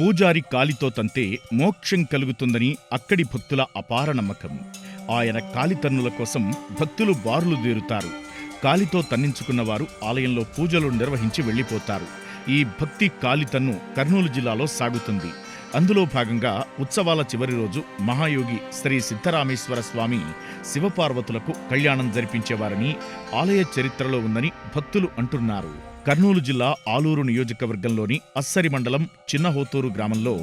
పూజారి కాలితో తంతే మోక్షం కలుగుతుందని అక్కడి భక్తుల అపార నమ్మకం. ఆయన కాలితన్నుల కోసం భక్తులు బారులు దేరుతారు. కాలితో తన్నించుకున్నవారు ఆలయంలో పూజలు నిర్వహించి వెళ్ళిపోతారు. ఈ భక్తి కాలితన్ను కర్నూలు జిల్లాలో సాగుతుంది. అందులో భాగంగా ఉత్సవాల చివరి రోజు మహాయోగి శ్రీ సిద్ధరామేశ్వర స్వామి శివపార్వతులకు కళ్యాణం జరిపించేవారని ఆలయ చరిత్రలో ఉందని భక్తులు అంటున్నారు. కర్నూలు జిల్లా ఆలూరు నియోజకవర్గంలోని అస్సరి మండలం చిన్నహోతూరు గ్రామంలో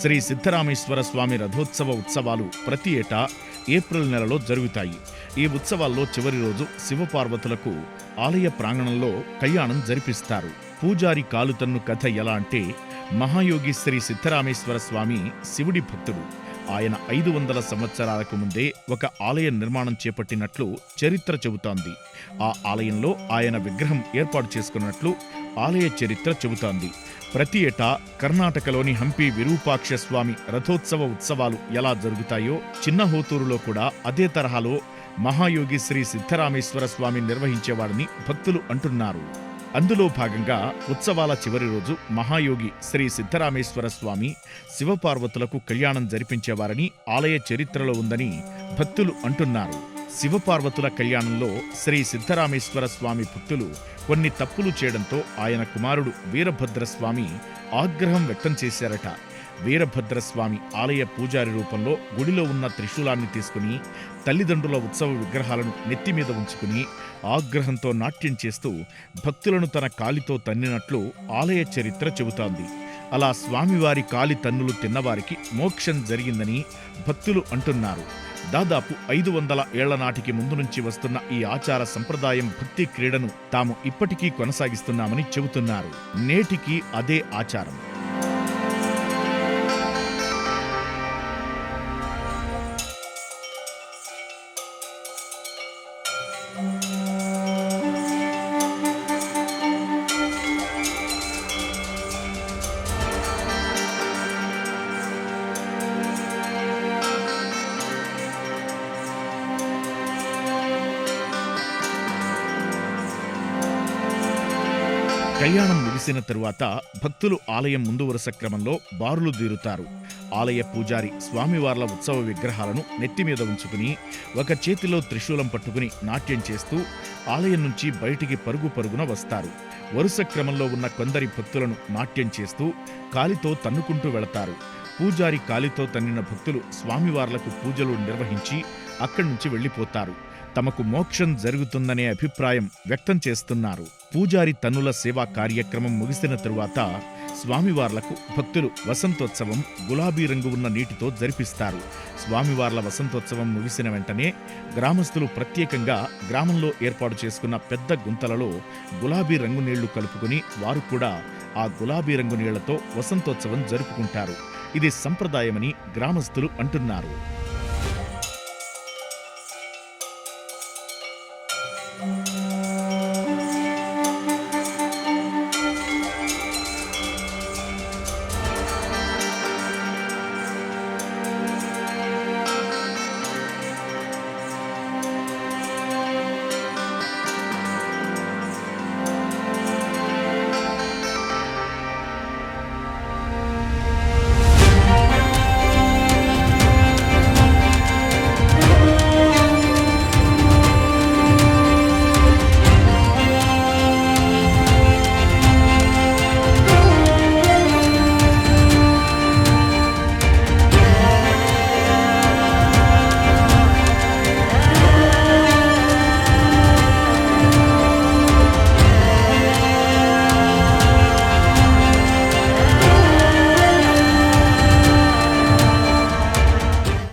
శ్రీ సిద్ధరామేశ్వర స్వామి రథోత్సవ ఉత్సవాలు ప్రతి ఏటా ఏప్రిల్ నెలలో జరుగుతాయి. ఈ ఉత్సవాల్లో చివరి రోజు శివపార్వతులకు ఆలయ ప్రాంగణంలో కళ్యాణం జరిపిస్తారు. పూజారి కాలుతన్ను కథ ఎలా అంటే మహాయోగి శ్రీ సిద్ధరామేశ్వర స్వామి శివుడి భక్తుడు. ఆయన ఐదు వందల సంవత్సరాలకు ముందే ఒక ఆలయ నిర్మాణం చేపట్టినట్లు చరిత్ర చెబుతోంది. ఆ ఆలయంలో ఆయన విగ్రహం ఏర్పాటు చేసుకున్నట్లు ఆలయ చరిత్ర చెబుతోంది. ప్రతి ఏటా కర్ణాటకలోని హంపి విరూపాక్ష స్వామి రథోత్సవ ఉత్సవాలు ఎలా జరుగుతాయో చిన్నహోతూరులో కూడా అదే తరహాలో మహాయోగి శ్రీ సిద్ధరామేశ్వర స్వామి నిర్వహించేవాడని భక్తులు అంటున్నారు. అందులో భాగంగా ఉత్సవాల చివరి రోజు మహాయోగి శ్రీ సిద్ధరామేశ్వర స్వామి శివపార్వతులకు కళ్యాణం జరిపించేవారని ఆలయ చరిత్రలో ఉందని భక్తులు అంటున్నారు. శివపార్వతుల కళ్యాణంలో శ్రీ సిద్ధరామేశ్వర స్వామి భక్తులు కొన్ని తప్పులు చేయడంతో ఆయన కుమారుడు వీరభద్రస్వామి ఆగ్రహం వ్యక్తం చేశారట. వీరభద్రస్వామి ఆలయ పూజారి రూపంలో గుడిలో ఉన్న త్రిశూలాన్ని తీసుకుని తల్లిదండ్రుల ఉత్సవ విగ్రహాలను నెత్తి మీద ఉంచుకుని ఆగ్రహంతో నాట్యం చేస్తూ భక్తులను తన కాలితో తన్నినట్లు ఆలయ చరిత్ర చెబుతోంది. అలా స్వామివారి కాలి తన్నులు తిన్నవారికి మోక్షం జరిగిందని భక్తులు అంటున్నారు. దాదాపు ఐదు వందల ఏళ్ళ నాటికి ముందు నుంచి వస్తున్న ఈ ఆచార సంప్రదాయం భక్తి క్రీడను తాము ఇప్పటికీ కొనసాగిస్తున్నామని చెబుతున్నారు. నేటికి అదే ఆచారం. కళ్యాణం ముగిసిన తరువాత భక్తులు ఆలయం ముందు వరుస క్రమంలో బారులు తీరుతారు. ఆలయ పూజారి స్వామివార్ల ఉత్సవ విగ్రహాలను నెత్తి మీద ఉంచుకుని ఒక చేతిలో త్రిశూలం పట్టుకుని నాట్యం చేస్తూ ఆలయం నుంచి బయటికి పరుగు పరుగున వస్తారు. వరుస క్రమంలో ఉన్న కొందరి భక్తులను నాట్యం చేస్తూ కాలితో తన్నుకుంటూ వెళతారు. పూజారి కాలితో తన్నిన భక్తులు స్వామివార్లకు పూజలు నిర్వహించి అక్కడి నుంచి వెళ్ళిపోతారు. తమకు మోక్షం జరుగుతుందనే అభిప్రాయం వ్యక్తం చేస్తున్నారు. పూజారి తన్నుల సేవా కార్యక్రమం ముగిసిన తరువాత స్వామివార్లకు భక్తులు వసంతోత్సవం గులాబీ రంగు ఉన్న నీటితో జరిపిస్తారు. స్వామివార్ల వసంతోత్సవం ముగిసిన వెంటనే గ్రామస్తులు ప్రత్యేకంగా గ్రామంలో ఏర్పాటు చేసుకున్న పెద్ద గుంతలలో గులాబీ రంగు నీళ్ళు కలుపుకుని వారు కూడా ఆ గులాబీ రంగు నీళ్ళతో వసంతోత్సవం జరుపుకుంటారు. ఇది సంప్రదాయమని గ్రామస్తులు అంటున్నారు.